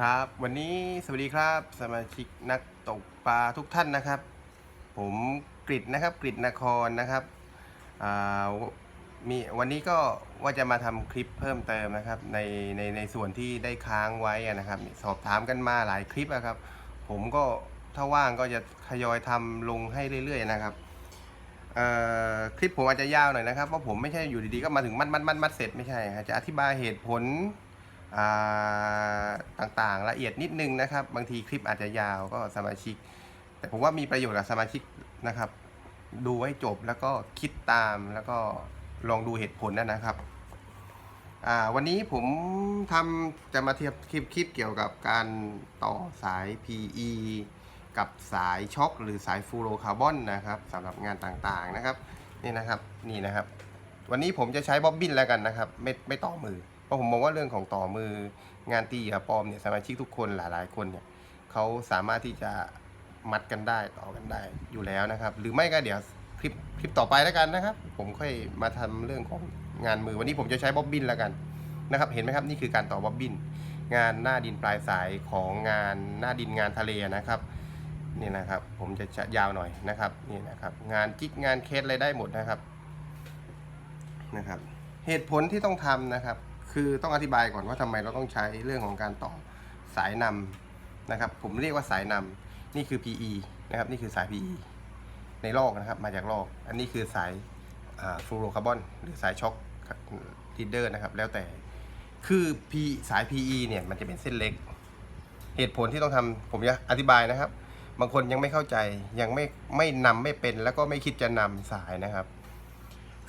ครับวันนี้สวัสดีครับสมาชิกนักตกปลาทุกท่านนะครับ ผมกริดนะครับกริดนครนะครับมีวันนี้ก็ว่าจะมาทำคลิปเพิ่มเติมนะครับในในในส่วนที่ได้ค้างไว้นะครับ สอบถามกันมาหลายคลิปนะครับ ผมก็ถ้าว่างก็จะทยอยทำลงให้เรื่อย ๆ นะครับคลิปผมอาจจะยาวหน่อยนะครับเพราะผมไม่ใช่อยู่ดีๆก็มาถึงมัดมัดมัดมัดเสร็จไม่ใช่จะอธิบายเหตุผล ต่างๆ ละเอียดนิดนึงนะครับ บางทีคลิปอาจจะยาวก็สมาชิก แต่ผมว่ามีประโยชน์กับสมาชิกนะครับ ดูให้จบแล้วก็คิดตามแล้วก็ลองดูเหตุผลนะนะครับวันนี้ผมทำจะมาเทียบคลิปคลิปเกี่ยวกับการต่อสาย PE กับสายช็อคหรือสายฟูโรคาร์บอนนะครับสำหรับงานต่างๆนะครับนี่นะครับนี่นะครับ วันนี้ผมจะใช้บ๊อบบินแล้วกันนะครับ ไม่ไม่ต่อมือ ราะผมมองว่าเรื่องของต่อมืองานตีเหยื่อปลอมเนี่ยสมาชิกทุกคนหลายๆคนเนี่ยเขาสามารถที่จะมัดกันได้ต่อกันได้อยู่แล้วนะครับ หรือไม่ก็เดี๋ยวคลิปคลิปต่อไปแล้วกันนะครับ ผมค่อยมาทำเรื่องของงานมือวันนี้ผมจะใช้บ๊อบบินแล้วกันนะครับ เห็นไหมครับนี่คือการต่อบ๊อบบิน งานหน้าดินปลายสายของงานหน้าดินงานทะเลนะครับนี่นะครับ ผมจะจะยาวหน่อยนะครับนี่นะครับ งานจิกงานเคสอะไรได้หมดนะครับนะครับ เหตุผลที่ต้องทำนะครับ คือต้องอธิบายก่อนว่าทำไมเราต้องใช้เรื่องของการต่อสายนำนะครับ ผมเรียกว่าสายนำนี่คือ PE นะครับ นี่คือสาย PE ในลอกนะครับ มาจากลอก อันนี้คือสายฟลูโรคาร์บอนหรือสายช็อคลีดเดอร์นะครับ แล้วแต่ คือ P สาย PE เนี่ยมันจะเป็นเส้นเล็ก เหตุผลที่ต้องทำผมจะอธิบายนะครับ บางคนยังไม่เข้าใจ ยังไม่ไม่นำไม่เป็น แล้วก็ไม่คิดจะนำสายนะครับ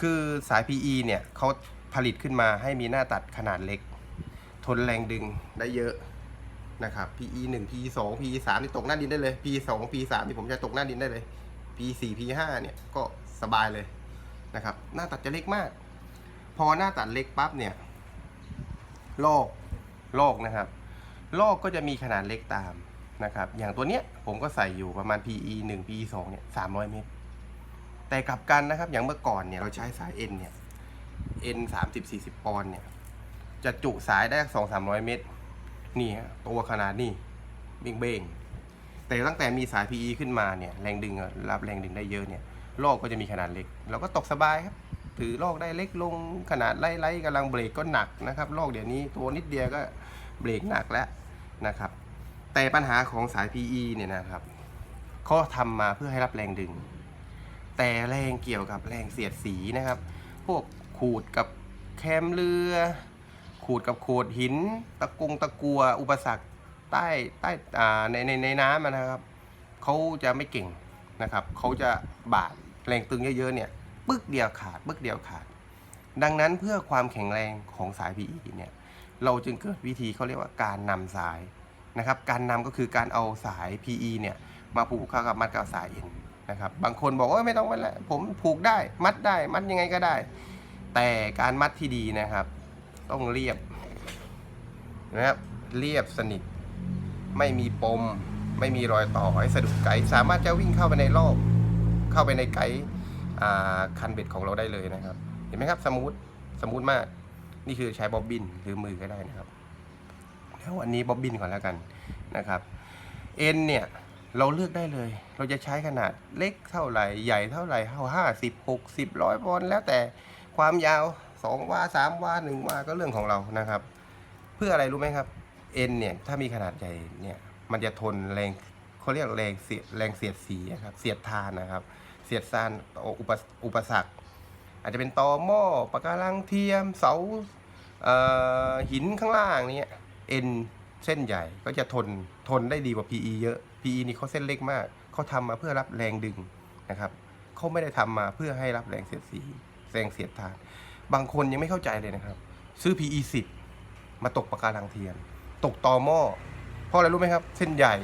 คือสาย PE เนี่ยเขา ผลิตขึ้นมาให้มีหน้าตัดขนาดเล็ก ทนแรงดึงได้เยอะนะครับ PE 1 PE 2 PE 3นี่ตกหน้าดินได้เลย PE 2 PE 3นี่ผมจะตกหน้าดินได้เลย PE 4 PE 5เนี่ยก็สบายเลยนะครับ หน้าตัดจะเล็กมาก พอหน้าตัดเล็กปั๊บเนี่ยลอกลอกนะครับลอกก็จะมีขนาดเล็กตามนะครับ อย่างตัวเนี้ยผมก็ใส่อยู่ประมาณ PE 1 PE 2เนี่ย300 เมตร แต่กลับกันนะครับ อย่างเมื่อก่อนเนี่ยเราใช้สาย N เนี่ย N 3 0 40ปอนด์เนี่ย จะจุสายได้สองสามร้อยเมตร นี่ฮะตัวขนาดนี้เบ้งเบงแต่ตั้งแต่มีสาย PE ขึ้นมาเนี่ย แรงดึงรับแรงดึงได้เยอะเนี่ยลอกก็จะมีขนาดเล็ก เราก็ตกสบายครับ ถือลอกได้เล็กลงขนาดไล่ไล่กำลังเบรกก็หนักนะครับลอกเดี๋ยวนี้ตัวนิดเดียวก็เบรกหนักแล้วนะครับ แต่ปัญหาของสาย PE เนี่ยนะครับเขาทำมาเพื่อให้รับแรงดึง แต่แรงเกี่ยวกับแรงเสียดสีนะครับ พวก ขูดกับแคมเรือ ขูดกับโขดหิน ตะกุงตะกัว อุปสรรคใต้ใต้ในในในน้ำนะครับเขาจะไม่เก่งนะครับเขาจะบาดแรงตึงเยอะๆเนี่ยปึ๊กเดียวขาดปึ๊กเดียวขาด ดังนั้นเพื่อความแข็งแรงของสาย PE เนี่ยเราจึงเกิดวิธีเขาเรียกว่าการนำสายนะครับ การนำก็คือการเอาสาย PE เนี่ยมาผูกเข้ากับมัดกับสาย N นะครับ บางคนบอกว่าไม่ต้องไปแล้วผมผูกได้มัดได้มัดยังไงก็ได้ แต่การมัดที่ดีนะครับ ต้องเรียบนะครับเรียบสนิท ไม่มีปม ไม่มีรอยต่อให้สะดุดไกด์สามารถจะวิ่งเข้าไปในรอบเข้าไปในไกด์คันเบ็ดของเราได้เลยนะครับ เห็นไหมครับสมูทสมูทมากนี่คือใช้บ๊อบบินหรือมือก็ได้นะครับเดี๋ยววันนี้บ๊อบบินก่อนแล้วกันนะครับเอ็นเนี่ยเราเลือกได้เลย เราจะใช้ขนาดเล็กเท่าไหร่ ใหญ่เท่าไหร่เท่าห้าสิบหกสิบร้อยปอนแล้วแต่ ความยาวสองวาสามว่าหนึ่งวาก็เรื่องของเรานะครับ เพื่ออะไรรู้ไหมครับเอ็นเนี่ยถ้ามีขนาดใหญ่เนี่ยมันจะทนแรงเขาเรียกแรงเสียแรงเสียดสีอะครับเสียดทานนะครับ เสียดซานอุปอุปสรรค อาจจะเป็นตอหม้อปะการังเทียมเสาเหินข้างล่างเนี่ยเอ็นเส้นใหญ่ก็จะทนทนได้ดีกว่า PE เยอะ PE นี่เขาเส้นเล็กมากเขาทำมาเพื่อรับแรงดึงนะครับเขาไม่ได้ทำมาเพื่อให้รับแรงเสียดสี แรงเสียดทาน บางคนยังไม่เข้าใจเลยนะครับ ซื้อ PE 10มาตกปะการังเทียมตกตอหม้อเพราะอะไรรู้ไหมครับ เส้นใหญ่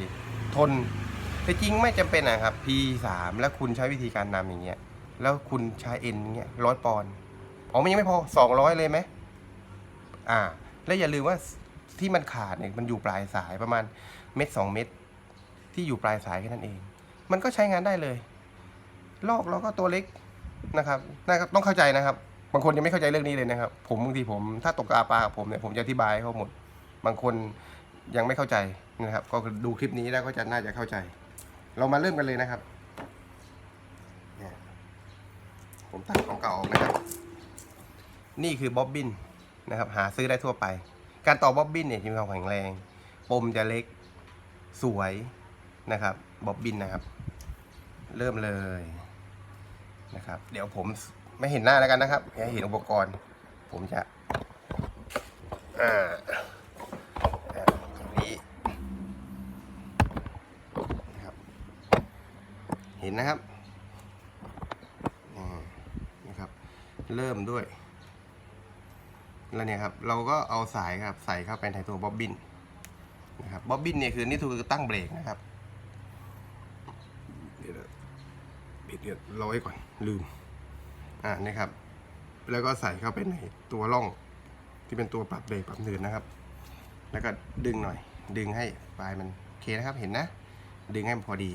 ทนแต่จริงไม่จำเป็นนะครับ P3 แล้วคุณใช้วิธีการนำอย่างเงี้ยแล้วคุณใช้เอ็นเงี้ยร้อยปอนด์อ๋อมันยังไม่พอสองร้อยเลยไหมอ่า แล้วอย่าลืมว่าที่มันขาดเนี่ยมันอยู่ปลายสายประมาณเม็ดสองเม็ดที่อยู่ปลายสายแค่นั้นเอง มันก็ใช้งานได้เลย ลอกเราก็ตัวเล็ก นะครับนะครับต้องเข้าใจนะครับ บางคนยังไม่เข้าใจเรื่องนี้เลยนะครับ ผมบางทีผมถ้าตกปลาปลากับผมเนี่ยผมจะอธิบายให้เขาหมด บางคนยังไม่เข้าใจนะครับ ก็ดูคลิปนี้แล้วก็จะน่าจะเข้าใจ เรามาเริ่มกันเลยนะครับผมตัดของเก่าออกนะครับ นี่คือบ๊อบบินนะครับ หาซื้อได้ทั่วไป การต่อบ๊อบบินเนี่ยมีความแข็งแรง ปมจะเล็กสวยนะครับบ๊อบบินนะครับ เริ่มเลย นะครับ เดี๋ยวผมไม่เห็นหน้าแล้วกันนะครับให้เห็นอุปกรณ์ ผมจะอ่าอ่าอย่างนี้นะครับ เห็นนะครับนะครับ เริ่มด้วยแล้วเนี่ยครับเราก็เอาสายครับใส่เข้าไปในตัวบ๊อบบินนะครับบ๊อบบินเนี่ยคือนี่คือตั้งเบรกนะครับ เดี๋ยวนะ ปิดเนี่ยรอไว้ก่อนลืม อ่านี่ครับ แล้วก็ใส่เข้าไปในตัวร่องที่เป็นตัวปรับเบรกปรับเนินนะครับ แล้วก็ดึงหน่อย ดึงให้ปลายมันโอเคนะครับเห็นนะ ดึงให้มันพอดี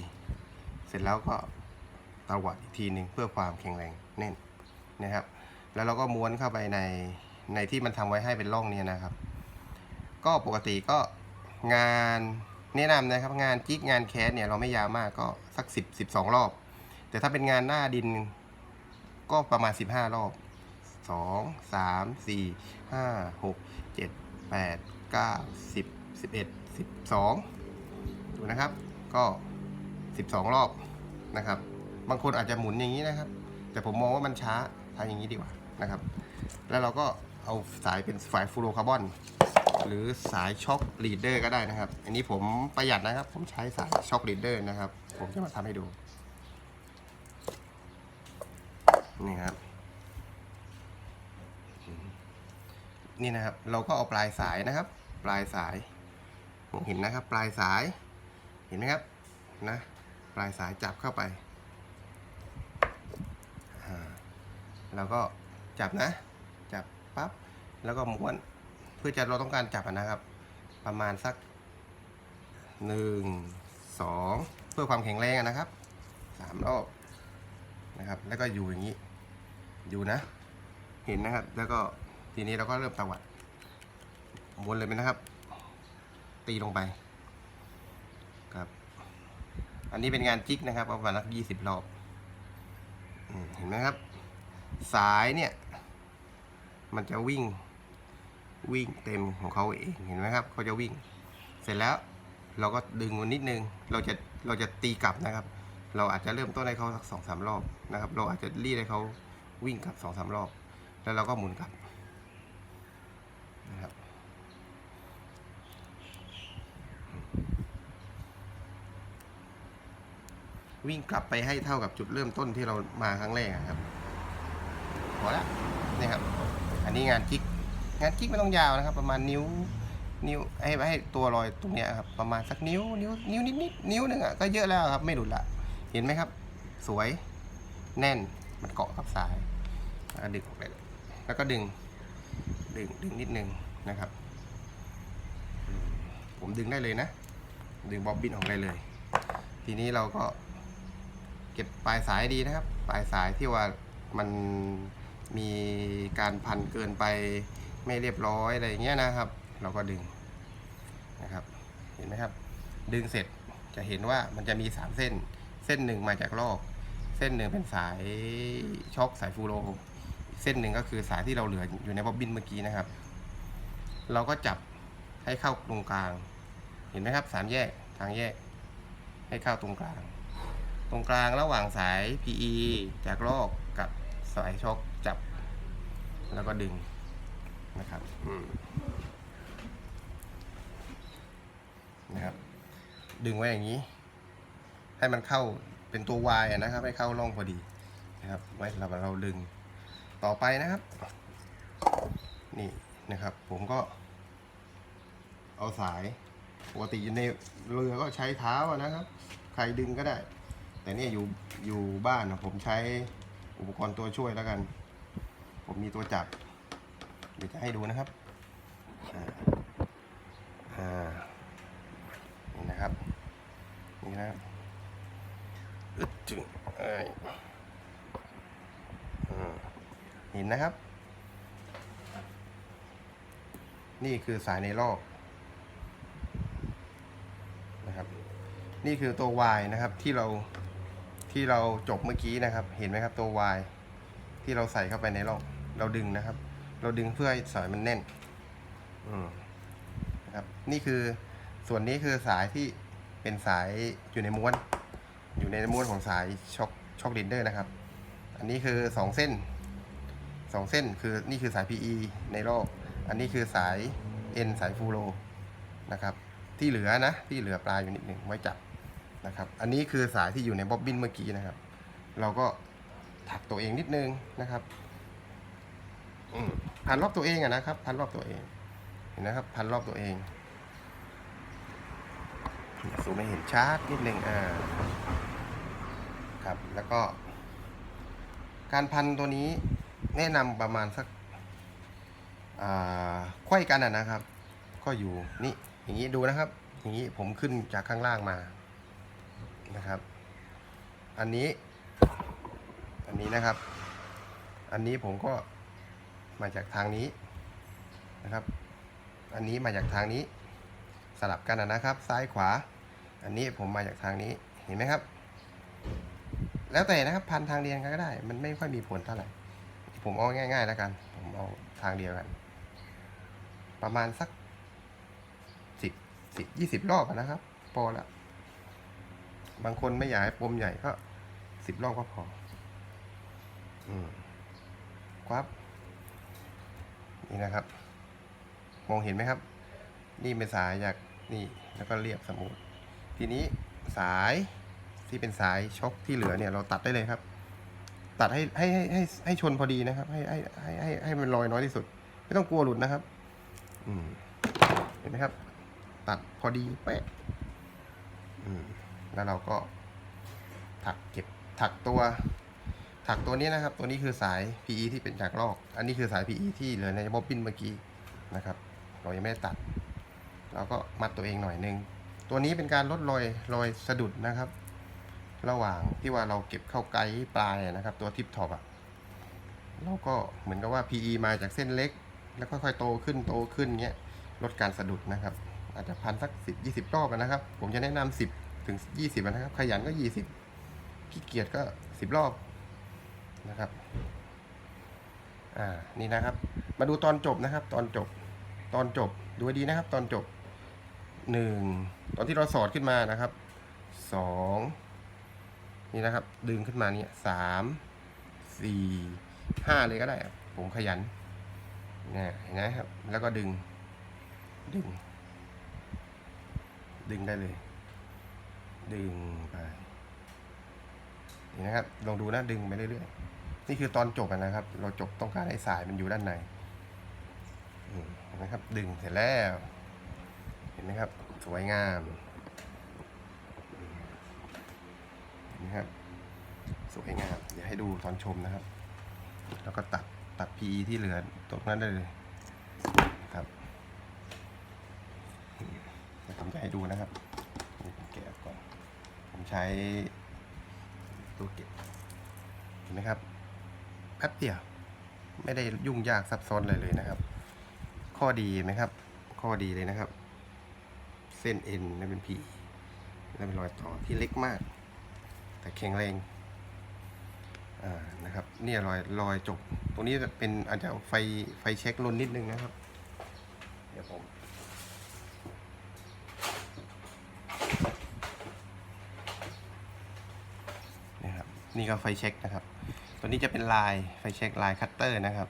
เสร็จแล้วก็ตวัดอีกทีหนึ่งเพื่อความแข็งแรงแน่นนะครับ แล้วเราก็ม้วนเข้าไปในในที่มันทำไว้ให้เป็นร่องเนี่ยนะครับ ก็ปกติก็งานแนะนำนะครับงานจิกงานแคสเนี่ยเราไม่ยาวมากก็สัก 10 12 รอบ แต่ถ้าเป็นงานหน้าดินก็ประมาณ 15 รอบ 2 3 4 5 6 7 8 9 10 11 12 ดูนะครับ ก็ 12 รอบนะครับ บางคนอาจจะหมุนอย่างนี้นะครับ แต่ผมมองว่ามันช้าทำอย่างนี้ดีกว่านะครับ แล้วเราก็เอาสายเป็นสายฟลูโรคาร์บอนหรือสายช็อคลีดเดอร์ก็ได้นะครับ อันนี้ผมประหยัดนะครับ ผมใช้สายช็อคลีดเดอร์นะครับ ผมจะมาทำให้ดู นี่ครับ นี่นะครับ เราก็เอาปลายสายนะครับ ปลายสายผมเห็นนะครับ ปลายสาย เห็นไหมครับ นะ ปลายสายจับเข้าไปอ่าแล้วก็จับนะ จับปั๊บ แล้วก็ม้วน เพื่อจะเราต้องการจับนะครับ ประมาณสักหนึ่งสองเพื่อความแข็งแรงนะครับสามรอบ นะครับ แล้วก็อยู่อย่างนี้ อยู่นะ เห็นนะครับ แล้วก็ทีนี้เราก็เริ่มตวัดวนเลยไหมนะครับ ตีลงไป ครับ อันนี้เป็นงานจิกนะครับประมาณสักยี่สิบรอบเห็นไหมครับ สายเนี่ย มันจะวิ่งวิ่งเต็มของเขาเองเห็นไหมครับเขาจะวิ่ง เสร็จแล้วเราก็ดึงมันนิดนึง เราจะเราจะตีกลับนะครับ เราอาจจะเริ่มต้นให้เขาสักสองสามรอบนะครับ เราอาจจะรีดให้เขาวิ่งกลับสองสามรอบ แล้วเราก็หมุนกลับนะครับวิ่งกลับไปให้เท่ากับจุดเริ่มต้นที่เรามาครั้งแรกครับพอและนี่ครับ อันนี้งานจิกงานกิ๊กไม่ต้องยาวนะครับ ประมาณนิ้วนิ้วให้ให้ตัวรอยตรงเนี้ยครับประมาณสักนิ้วนิ้วนิ้วนิดนิดนิ้วหนึ่งอะก็เยอะแล้วครับไม่หลุดละ เห็นไหมครับ สวยแน่นมันเกาะกับสายดึงออกไปแล้วก็ดึงดึงดึงนิดนึงนะครับ ผมดึงได้เลยนะ ดึงบ๊อบบินออกได้เลย ทีนี้เราก็เก็บปลายสายดีนะครับ ปลายสายที่ว่ามันมีการพันเกินไปไม่เรียบร้อยอะไรอย่างเงี้ยนะครับ เราก็ดึงนะครับ เห็นไหมครับ ดึงเสร็จจะเห็นว่ามันจะมีสามเส้น เส้นหนึ่งมาจากลอกเส้นหนึ่งเป็นสายช็อคสายฟูโรเส้นหนึ่งก็คือสายที่เราเหลืออยู่ในบ๊อบบินเมื่อกี้นะครับ เราก็จับให้เข้าตรงกลาง เห็นไหมครับสามแยกทางแยก ให้เข้าตรงกลาง ตรงกลางระหว่างสาย PE จากลอกกับสายช็อคจับ แล้วก็ดึงนะครับนะครับ ดึงไว้อย่างนี้ ให้มันเข้าเป็นตัว Y นะครับ ให้เข้าร่องพอดีนะครับ ไว้เราเราดึงต่อไปนะครับ นี่นะครับ ผมก็ เอาสายปกติในเรือก็ใช้เท้านะครับ ใครดึงก็ได้ แต่เนี่ยอยู่อยู่บ้านอะผมใช้อุปกรณ์ตัวช่วยแล้วกัน ผมมีตัวจับเดี๋ยวจะให้ดูนะครับอ่าอ่านี่นะครับ นี่นะครับ อึดจึงเอ้ยอ่าเห็นนะครับ นี่คือสายในลอกนะครับ นี่คือตัว Y นะครับที่เราที่เราจบเมื่อกี้นะครับ เห็นไหมครับตัว Y ที่เราใส่เข้าไปในรองเราดึงนะครับ เราดึงเพื่อให้สายมันแน่นอืมนะครับนี่คือส่วนนี้คือสายที่เป็นสายอยู่ในม้วน อยู่ในม้วนของสายช็อคช็อคลินเดอร์นะครับ อันนี้คือสองเส้นสองเส้นคือนี่คือสาย PE ในรอบ อันนี้คือสาย N สายฟูโรนะครับ ที่เหลือนะ ที่เหลือปลายอยู่นิดหนึ่งไว้จับนะครับ อันนี้คือสายที่อยู่ในบ๊อบบินเมื่อกี้นะครับ เราก็ถักตัวเองนิดนึงนะครับอืมพันรอบตัวเองอะนะครับ พันรอบตัวเอง เห็นนะครับ พันรอบตัวเองสูมให้เห็นชัดนิดนึงอ่า ครับ แล้วก็ การพันตัวนี้แนะนำประมาณสักอ่าไขว้กันอะนะครับ ก็อยู่นี่อย่างนี้ดูนะครับ อย่างนี้ผมขึ้นจากข้างล่างมานะครับ อันนี้ อันนี้นะครับ อันนี้ผมก็มาจากทางนี้นะครับ อันนี้มาจากทางนี้สลับกันอะนะครับ ซ้ายขวา อันนี้ผมมาจากทางนี้เห็นไหมครับ แล้วแต่นะครับพันทางเดียวกันก็ได้ มันไม่ค่อยมีผลเท่าไหร่ ผมเอาง่าย ๆ แล้วกัน ผมเอาทางเดียวกัน ประมาณสักสิบสิบยี่สิบรอบนะครับพอละบางคนไม่อยากให้ปมใหญ่ก็สิบรอบก็พอ อืมครับนี่นะครับ มองเห็นไหมครับ นี่เป็นสายจากนี่แล้วก็เรียบสมูททีนี้สาย ที่เป็นสายช็อคที่เหลือเนี่ยเราตัดได้เลยครับ ตัดให้ให้ให้ให้ให้ชนพอดีนะครับ ให้ให้ให้ให้ให้มันลอยน้อยที่สุด ไม่ต้องกลัวหลุดนะครับ อืมเห็นไหมครับ ตัดพอดีเป๊ะอืมแล้วเราก็ถักเก็บถักตัว ถักตัวนี้นะครับ ตัวนี้คือสาย PE ที่เป็นจากลอก อันนี้คือสาย PE ที่เหลือในบ๊อบบินเมื่อกี้นะครับ เรายังไม่ได้ตัด เราก็มัดตัวเองหน่อยนึง ตัวนี้เป็นการลดรอยรอยสะดุดนะครับ ระหว่างที่ว่าเราเก็บเข้าไกด์ปลายนะครับ ตัวทิปท็อปอะเราก็เหมือนกับว่า PE มาจากเส้นเล็ก แล้วค่อยๆโตขึ้นโตขึ้นเงี้ยลดการสะดุดนะครับ อาจจะพันสักสิบยี่สิบรอบนะครับ ผมจะแนะนำสิบถึงยี่สิบนะครับ ขยันก็ยี่สิบขี้เกียจก็สิบรอบนะครับอ่านี่นะครับ มาดูตอนจบนะครับ ตอนจบตอนจบดูให้ดีนะครับ ตอนจบหนึ่งตอนที่เราสอดขึ้นมานะครับสอง นี่นะครับ ดึงขึ้นมาเนี่ยสามสี่ห้าเลยก็ได้ผมขยันเนี่ยเห็นไหมครับ แล้วก็ดึง ดึง ดึงได้เลย ดึงไปนี่นะครับ ลองดูนะดึงไปเรื่อยๆ นี่คือตอนจบนะครับ เราจบต้องการให้สายมันอยู่ด้านในเห็นไหมครับ ดึงเสร็จแล้ว เห็นไหมครับ สวยงามเห็ นไหมครับ สวยงาม เดี๋ยวให้ดูตอนชมนะครับ แล้วก็ตัดตัด PE ที่เหลือตรงนั้นได้เลยนะครับเดี๋ยวผมจะให้ดูนะครับนี่ผมแกะก่อน ผมใช้ตัวเก็บเห็นไหมครับแป๊บเดียว ไม่ได้ยุ่งยากซับซ้อนอะไรเลยนะครับ ข้อดีไหมครับ ข้อดีเลยนะครับ เส้นเอ็นนั่นเป็นพีนั่นเป็นรอยต่อที่เล็กมาก แต่แข็งแรงนะครับเนี่ยรอยรอยจบ ตรงนี้จะเป็นอาจจะไฟไฟเช็คลนนิดนึงนะครับ เดี๋ยวผมนี่ครับนี่ก็ไฟเช็คนะครับ ตัวนี้จะเป็นลายไฟเช็คลายคัตเตอร์นะครับ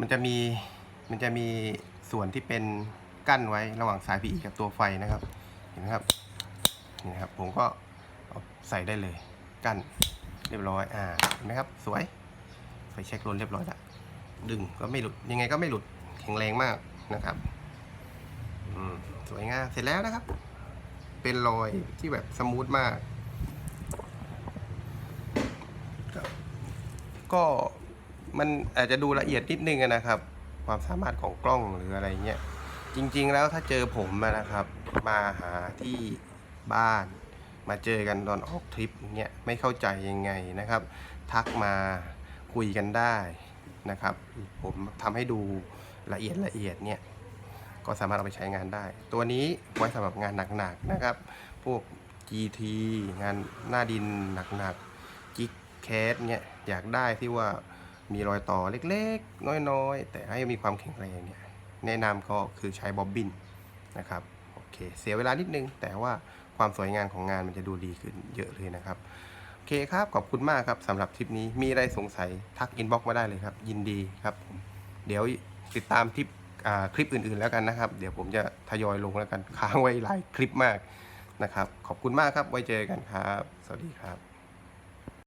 มันจะมีมันจะมีส่วนที่เป็นกั้นไว้ระหว่างสาย PE กับตัวไฟนะครับ เห็นไหมครับนี่ครับผมก็ ใส่ได้เลยกั้นเรียบร้อยอ่าเห็นไหมครับสวยไฟเช็คลนเรียบร้อยล้วดึงก็ไม่หลุดยังไงก็ไม่หลุดแข็งแรงมากนะครับอืมสวยงามเสร็จแล้วนะครับ เป็นรอยที่แบบสมูทมาก ก็มันอาจจะดูละเอียดนิดนึงนะครับ ความสามารถของกล้องหรืออะไรเงี้ยจริง ๆ แล้วถ้าเจอผมนะครับ มาหาที่บ้าน มาเจอกันตอนออกทริปเงี้ยไม่เข้าใจยังไงนะครับ ทักมาคุยกันได้นะครับ ผมทำให้ดูละเอียดละเอียดเนี่ยก็สามารถเอาไปใช้งานได้ ตัวนี้ไว้สำหรับงานหนักๆนะครับ พวก GT งานหน้าดินหนักๆจิกแคสเนี่ยอยากได้ที่ว่ามีรอยต่อเล็กๆ น้อยๆ แต่ให้มีความแข็งแรงเนี่ยแนะนำก็คือใช้บ๊อบบินนะครับ โอเค เสียเวลานิดนึงแต่ว่า ความสวยงามของงานมันจะดูดีขึ้นเยอะเลยนะครับโอเคครับขอบคุณมากครับสำหรับทริปนี้มีอะไรสงสัยทักอินบ็อกมาได้เลยครับ ยินดีครับผมเดี๋ยวติดตามทริปคลิปอื่นๆแล้วกันนะครับ เดี๋ยวผมจะทยอยลงแล้วกันค้างไว้หลายคลิปมากนะครับ ขอบคุณมากครับไว้เจอกันครับ สวัสดีครับ